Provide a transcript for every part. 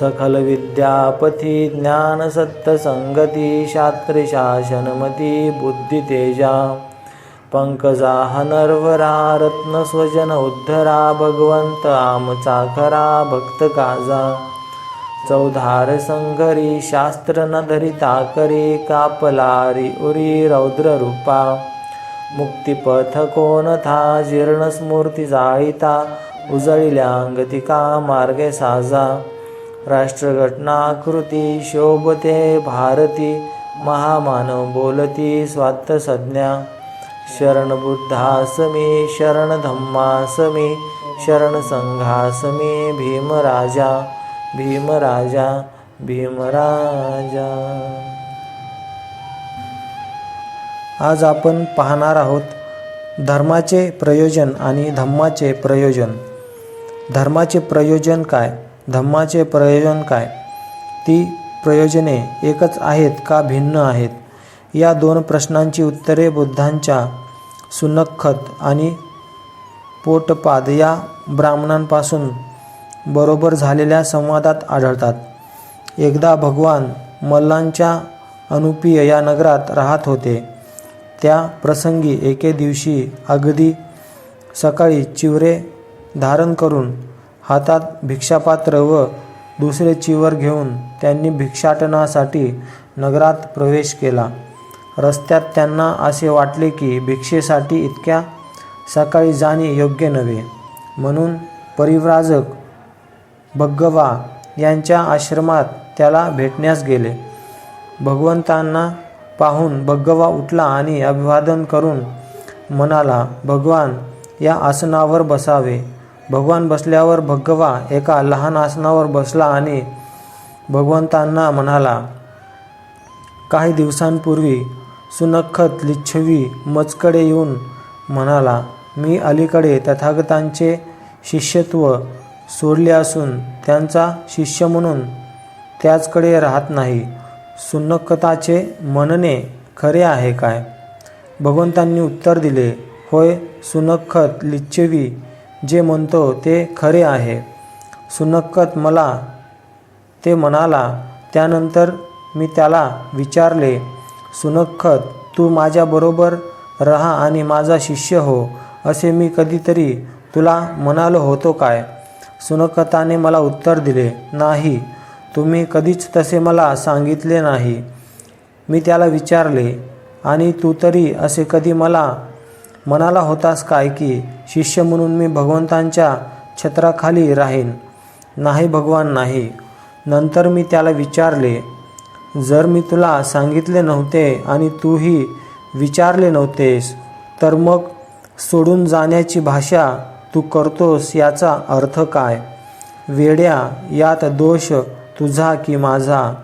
सकलविद्यापथि ज्ञानसत्तसङ्गति शास्त्रशासनमति बुद्धितेजा। पङ्कजाः नर्वरा रत्नस्वजन उद्धरा भगवन्त आमचाखरा भक्तकाजा। चौधार संघरी शास्त्र न धरिता करी कापलारी उरी रौद्ररूपा। मुक्तिपथ कोणथा जीर्णस्मूर्ती जाळीता उजळिल्यांगतिका मार्गे साजा। राष्ट्रघटनाकृती शोभते भारती महामानव बोलती स्वात्त संज्ञा शरण बुद्धासमी शरण धम्मासमी शरण भीमराजा। भीमराजा भीमराजा। आज आपण पाहणार आहोत धर्माचे प्रयोजन आणि धम्माचे प्रयोजन। धर्माचे प्रयोजन काय? धम्माचे प्रयोजन काय? ती प्रयोजने एकच आहेत का भिन्न आहेत? या दोन प्रश्नांची उत्तरे बुद्धांच्या सुनखत आणि पोटपाद या ब्राह्मणांपासून बरोबर झालेल्या संवादात आढळतात. एकदा भगवान मल्लांच्या अनुपीय या नगरात राहत होते. त्या प्रसंगी एके दिवशी अगदी सकाळी चिवरे धारण करून हातात भिक्षापात्र व दुसरे चिवर घेऊन त्यांनी भिक्षाटनासाठी नगरात प्रवेश केला. रस्त्यात त्यांना असे वाटले की भिक्षेसाठी इतक्या सकाळी जाणे योग्य नव्हे. म्हणून परिव्राजक भग्गवा यांच्या आश्रमात त्याला भेटण्यास गेले. भगवंतांना पाहून भग्गवा उठला आणि अभिवादन करून म्हणाला भगवान या आसनावर बसावे. भगवान बसल्यावर भगवा एका लहान आसनावर बसला आणि भगवंतांना म्हणाला काही दिवसांपूर्वी सुनखत लिच्छवी मजकडे येऊन म्हणाला मी अलीकडे तथागतांचे शिष्यत्व सोडले असून त्यांचा शिष्य म्हणून त्याचकडे राहत नाही. सुनखताचे म्हणणे खरे आहे काय? भगवंतांनी उत्तर दिले होय सुनखत लिच्छवी जे म्हणतो ते खरे आहे. सुनक्कत मला ते म्हणाला त्यानंतर मी त्याला विचारले सुनक्खत तू माझ्याबरोबर रहा आणि माझा शिष्य हो असे मी कधीतरी तुला म्हणालो होतो काय? सुनक्खताने मला उत्तर दिले नाही तुम्ही कधीच तसे मला सांगितले नाही. मी त्याला विचारले आणि तू तरी असे कधी मला मनाला होतास काय की शिष्य म्हणून मी भगवंतांच्या छत्राखाली राहीन? नाही भगवान नाही. नंतर मी त्याला विचारले जर मी तुला सांगितले नव्हते आणि तूही विचारले नव्हतेस तर मग सोडून जाण्याची भाषा तू करतोस याचा अर्थ काय? वेड्या यात दोष तुझा की माझा?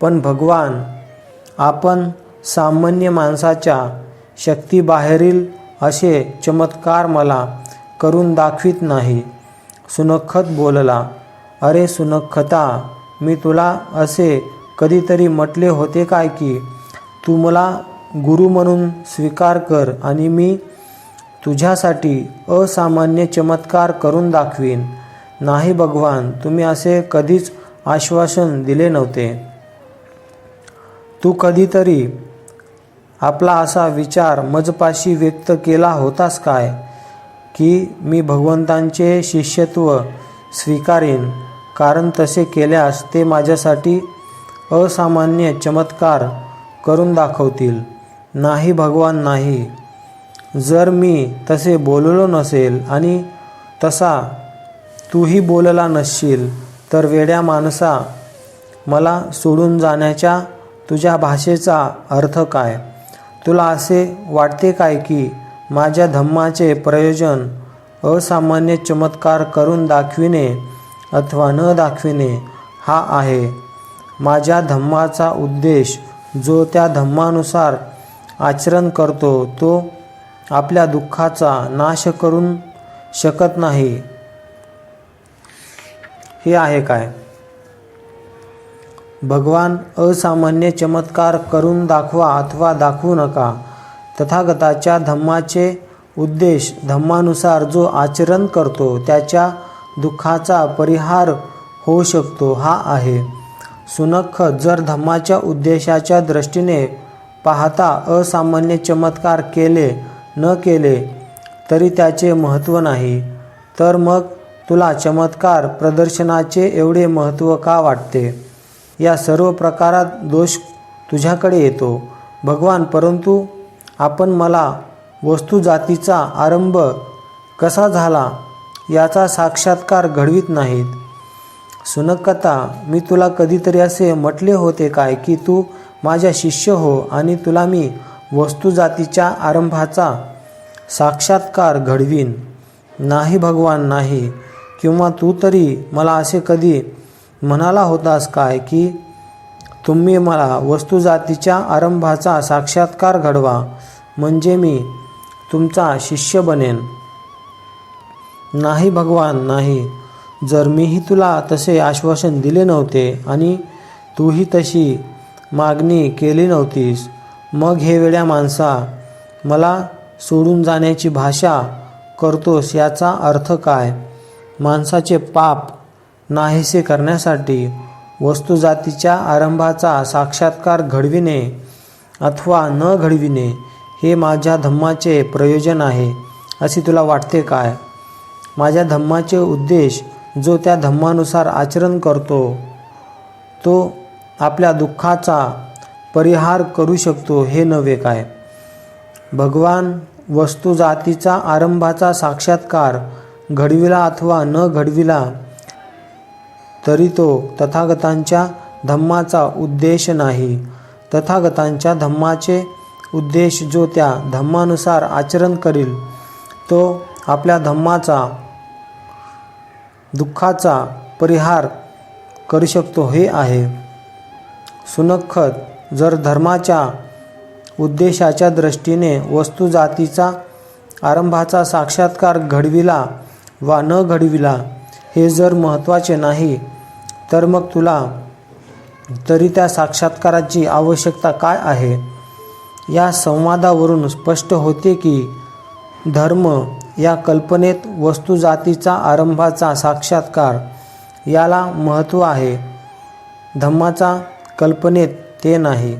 पण भगवान आपण सामान्य माणसाच्या शक्तीबाहेरील असे चमत्कार मला करून दाखवित नाही. सुनखत बोलला अरे सुनखता मी तुला असे कधीतरी म्हटले होते काय की तू मला गुरु म्हणून स्वीकार कर आणि मी तुझ्यासाठी असामान्य चमत्कार करून दाखवीन. नाही भगवान तुम्ही असे कधीच आश्वासन दिले नव्हते. तू कधीतरी आपला असा विचार मजपाशी व्यक्त केला होतास काय? की मी भगवंतांचे शिष्यत्व स्वीकारेन कारण तसे केल्यास ते माझ्यासाठी असामान्य चमत्कार करून दाखवतील. नाही भगवान नाही. जर मी तसे बोललो नसेल आणि तसा तूही बोलला नसशील तर वेड्या माणसा मला सोडून जाण्याच्या तुझ्या भाषेचा अर्थ काय? तुला असे वाटते काय की माझ्या धम्माचे प्रयोजन असामान्य चमत्कार करून दाखविणे अथवा न दाखविणे हा आहे. माझ्या धम्माचा उद्देश जो त्या धम्मानुसार आचरण करतो तो आपल्या दुःखाचा नाश करून शकत नाही. हे आहे काय? भगवान असामान्य चमत्कार करून दाखवा अथवा दाखवू नका. तथागताच्या धम्माचे उद्देश धम्मानुसार जो आचरण करतो त्याच्या दुःखाचा परिहार होऊ शकतो हा आहे. सुनख जर धम्माच्या उद्देशाच्या दृष्टीने पाहता असामान्य चमत्कार केले न केले तरी त्याचे महत्त्व नाही. तर मग तुला चमत्कार प्रदर्शनाचे एवढे महत्त्व का वाटते? या सर्व प्रकारात दोष तुझ्याकडे येतो. भगवान परंतु आपण मला वस्तू जातीचा आरंभ कसा झाला याचा साक्षात्कार घडवीत नाहीत. सुनकता मी तुला कधीतरी असे म्हटले होते काय की तू माझ्या शिष्य हो आणि तुला मी वस्तू जातीच्या आरंभाचा साक्षात्कार घडवीन. नाही भगवान नाही. किंवा तू तरी मला असे कधी म्हणाला होतास काय की तुम्ही मला वस्तुजातीच्या आरंभाचा साक्षात्कार घडवा म्हणजे मी तुमचा शिष्य बनेन. नाही भगवान नाही. जर मीही तुला तसे आश्वासन दिले नव्हते आणि तूही तशी मागणी केली नव्हतीस मग हे वेड्या माणसा मला सोडून जाण्याची भाषा करतोस याचा अर्थ काय? माणसाचे पाप नाहीसे करण्यासाठी वस्तुजातीच्या आरंभाचा साक्षात्कार घडविणे अथवा न घडविणे हे माझ्या धम्माचे प्रयोजन आहे असे तुला वाटते काय? माझ्या धम्माचे उद्देश जो त्या धम्मानुसार आचरण करतो तो आपल्या दुःखाचा परिहार करू शकतो हे नव्हे काय? भगवान वस्तुजातीचा आरंभाचा साक्षात्कार घडविला अथवा न घडविला तरी तो तथागतांच्या धम्माचा उद्देश नाही. तथागतांच्या धम्माचे उद्देश जो त्या धम्मानुसार आचरण करील तो आपल्या धम्माचा दुःखाचा परिहार करू शकतो हे आहे. सुनखत जर धर्माच्या उद्देशाच्या दृष्टीने वस्तुजातीचा आरंभाचा साक्षात्कार घडविला वा न घडविला हे जर महत्त्वाचे नाही तर मग तुला तरी त्या साक्षात्काराची आवश्यकता काय आहे? या संवादावरून स्पष्ट होते की धर्म या कल्पनेत वस्तुजातीचा आरंभाचा साक्षात्कार याला महत्त्व आहे. धम्माचा कल्पनेत ते नाही.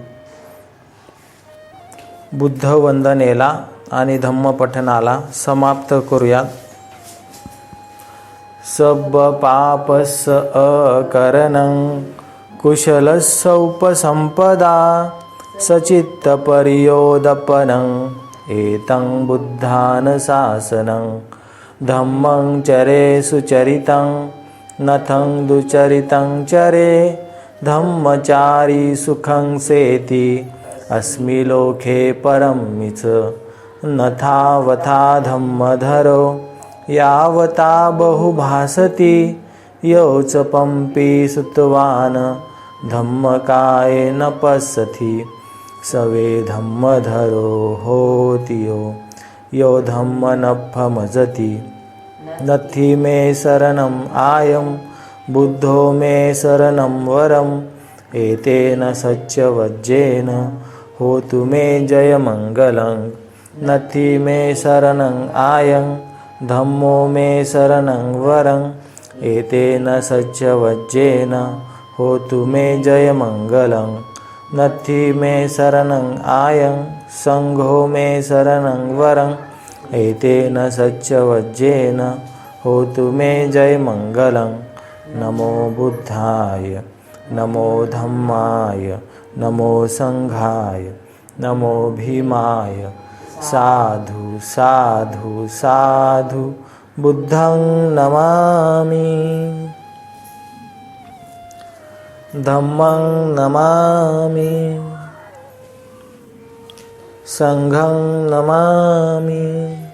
बुद्ध वंदनेला आणि धम्मपठनाला समाप्त करूयात. सब पापस अकरणं कुशलस्य उपसंपदा सचित्तपर्योदपनं एतं बुद्धानशासनं धम्मं चरे सुचरितं नथं दुचरितं चरे धम्मचारी सुखं सेति अस्मि लोके परमिच नथावथा धम्मधरो यावता बहुभासति योच पंपी सुतवान् धम्मकाय न पश्यति सवे धम्मधरो होति यो यो धम्म न भमजति नथि मे शरणम् आयं बुद्धो मे शरणं वरम् एतेन सच्चवज्जेन होतु मे जयमङ्गलं। नथि मे शरणं आयं धम्मो मे शरणं वरम् एतेन सच्चवज्जेन होतु मे जयमङ्गलं। नथि मे शरणं आयं सङ्घो मे शरणं वरं एतेन सच्चवज्जेन होतु मे जयमङ्गलं। नमो बुद्धाय नमो धम्माय नमो सङ्घाय नमो भीमाय साधु साधु साधु बुद्धं नमामि। धम्मं नमामि। सङ्घं नमामि।